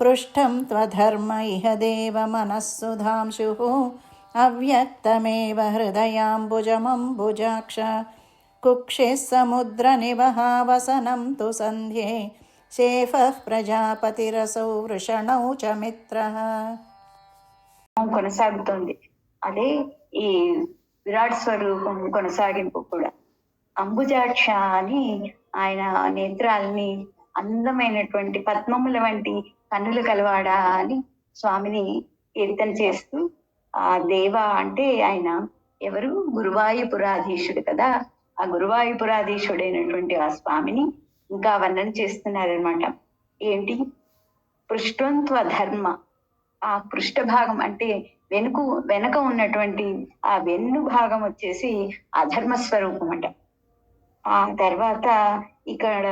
पृष्ठं त्वधर्म इह देव मनःसुधांशुः अव्यक्तमेव हृदयाम्बुजमम्बुजाक्ष कुक्षिः समुद्रनिवहावसनं तु सन्ध्ये शेफः प्रजापतिरसौ वृषणौ च मित्रः కొనసాగుతోంది అదే ఈ విరాట్ స్వరూపం కొనసాగింపు కూడా అంబుజాక్ష అని ఆయన నేత్రాలని అందమైనటువంటి పద్మముల వంటి కన్నులు కలవాడా అని స్వామిని కీర్తన చేస్తూ ఆ దేవ అంటే ఆయన ఎవరు? గురువాయుపురాధీశుడు కదా. ఆ గురువాయుపురాధీశుడైనటువంటి ఆ స్వామిని ఇంకా వర్ణన చేస్తున్నారనమాట ఏంటి? పృష్ఠంత్వ ధర్మ. ఆ పృష్ఠ భాగం అంటే వెనుక వెనక ఉన్నటువంటి ఆ వెన్ను భాగం వచ్చేసి అధర్మ స్వరూపం అంట ఆ తర్వాత ఇక్కడ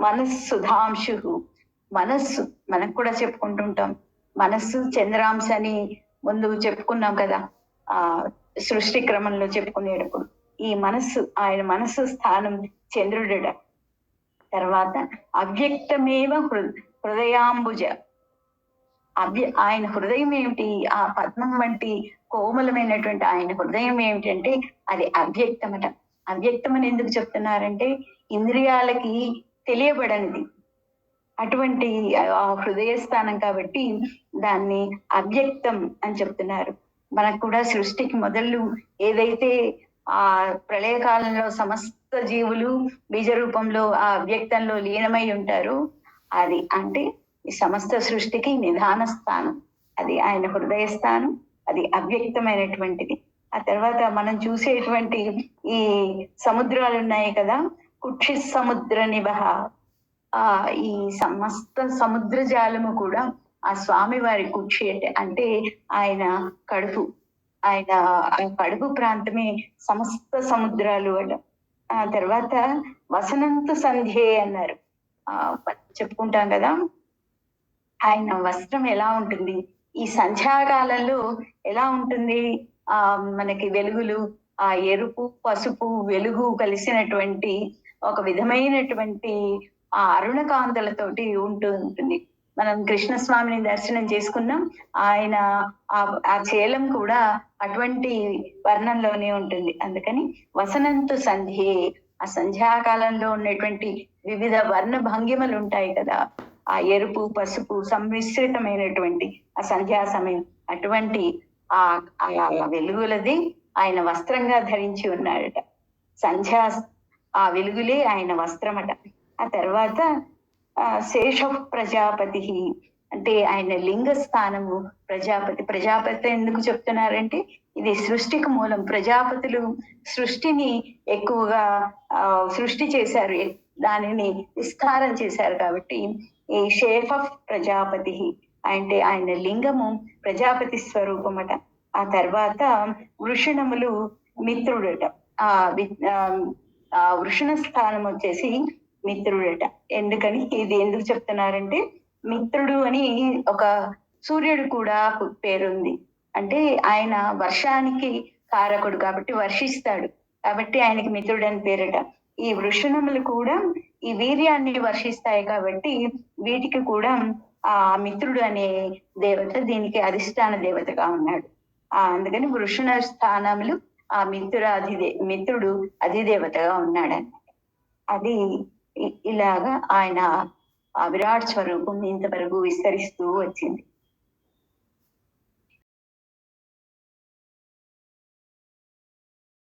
మనస్సుధాంశు మనస్సు మనకు కూడా చెప్పుకుంటుంటాం. మనస్సు చంద్రాంశ అని ముందు చెప్పుకున్నాం కదా ఆ సృష్టి క్రమంలో చెప్పుకునేటప్పుడు. ఈ మనస్సు ఆయన మనస్సు స్థానం చంద్రుడట తర్వాత అవ్యక్తమేవ హృ హృదయాంబుజ. అవ్య ఆయన హృదయం ఏమిటి? ఆ పద్మం వంటి కోమలమైనటువంటి ఆయన హృదయం ఏమిటంటే అది అవ్యక్తమట. అవ్యక్తం అని ఎందుకు చెప్తున్నారంటే ఇంద్రియాలకి తెలియబడనిది. అటువంటి ఆ హృదయ స్థానం కాబట్టి దాన్ని అవ్యక్తం అని చెప్తున్నారు. మనకు కూడా సృష్టికి మొదలు ఏదైతే ఆ ప్రళయకాలంలో సమస్త జీవులు బీజ రూపంలో ఆ అవ్యక్తంలో లీనమై ఉంటారు అది అంటే ఈ సమస్త సృష్టికి నిధాన స్థానం. అది ఆయన హృదయ స్థానం అది అవ్యక్తమైనటువంటిది. ఆ తర్వాత మనం చూసేటువంటి ఈ సముద్రాలు ఉన్నాయి కదా కుక్షి సముద్ర నివహ ఆ ఈ సమస్త సముద్ర జాలము కూడా ఆ స్వామి వారి కుక్షి అంటే అంటే ఆయన కడుపు ఆయన కడుపు ప్రాంతమే సమస్త సముద్రాలు అట. ఆ తర్వాత వసనంతు సంధ్యే అన్నారు. ఆ చెప్పుకుంటాం కదా ఆయన వస్త్రం ఎలా ఉంటుంది? ఈ సంధ్యాకాలంలో ఎలా ఉంటుంది? ఆ మనకి వెలుగులు ఆ ఎరుపు పసుపు వెలుగు కలిసినటువంటి ఒక విధమైనటువంటి ఆ అరుణకాంతలతోటి ఉంటూ ఉంటుంది మనం కృష్ణస్వామిని దర్శనం చేసుకున్నాం. ఆయన ఆ ఆ చేలం కూడా అటువంటి వర్ణంలోనే ఉంటుంది. అందుకని వసనంతు సంధ్యే ఆ సంధ్యాకాలంలో ఉన్నటువంటి వివిధ వర్ణ భంగిమలు ఉంటాయి కదా. ఆ ఎరుపు పసుపు సమ్మిశ్రితమైనటువంటి ఆ సంధ్యా సమయం అటువంటి ఆ ఆ వెలుగులది ఆయన వస్త్రంగా ధరించి ఉన్నాడట. సంధ్యా ఆ వెలుగులే ఆయన వస్త్రమట. ఆ తర్వాత ఆ శేష ప్రజాపతి అంటే ఆయన లింగ స్థానము ప్రజాపతి. ప్రజాపతి ఎందుకు చెప్తున్నారంటే ఇది సృష్టికి మూలం. ప్రజాపతులు సృష్టిని ఎక్కువగా ఆ సృష్టి చేశారు. దానిని విస్తారం చేశారు కాబట్టి ఈ షేఫ్ ఆఫ్ ప్రజాపతి అంటే ఆయన లింగము ప్రజాపతి స్వరూపమట. ఆ తర్వాత వృషణములు మిత్రుడట. ఆ ఆ వృషణ స్థానం వచ్చేసి మిత్రుడట ఎందుకని? ఇది ఎందుకు చెప్తున్నారంటే మిత్రుడు అని ఒక సూర్యుడు కూడా పేరుంది. అంటే ఆయన వర్షానికి కారకుడు కాబట్టి వర్షిస్తాడు. కాబట్టి ఆయనకి మిత్రుడు అని పేరట. ఈ వృషణములు కూడా ఈ వీర్యాన్ని వర్షిస్తాయి కాబట్టి వీటికి కూడా ఆ మిత్రుడు అనే దేవత దీనికి అధిష్టాన దేవతగా ఉన్నాడు. ఆ అందుకని వృషణ స్థానములు ఆ మిత్రుడు అధిదే మిత్రుడు అధిదేవతగా ఉన్నాడు అది ఇలాగా ఆయన ఆ విరాట్ స్వరూపం ఇంతవరకు విస్తరిస్తూ వచ్చింది.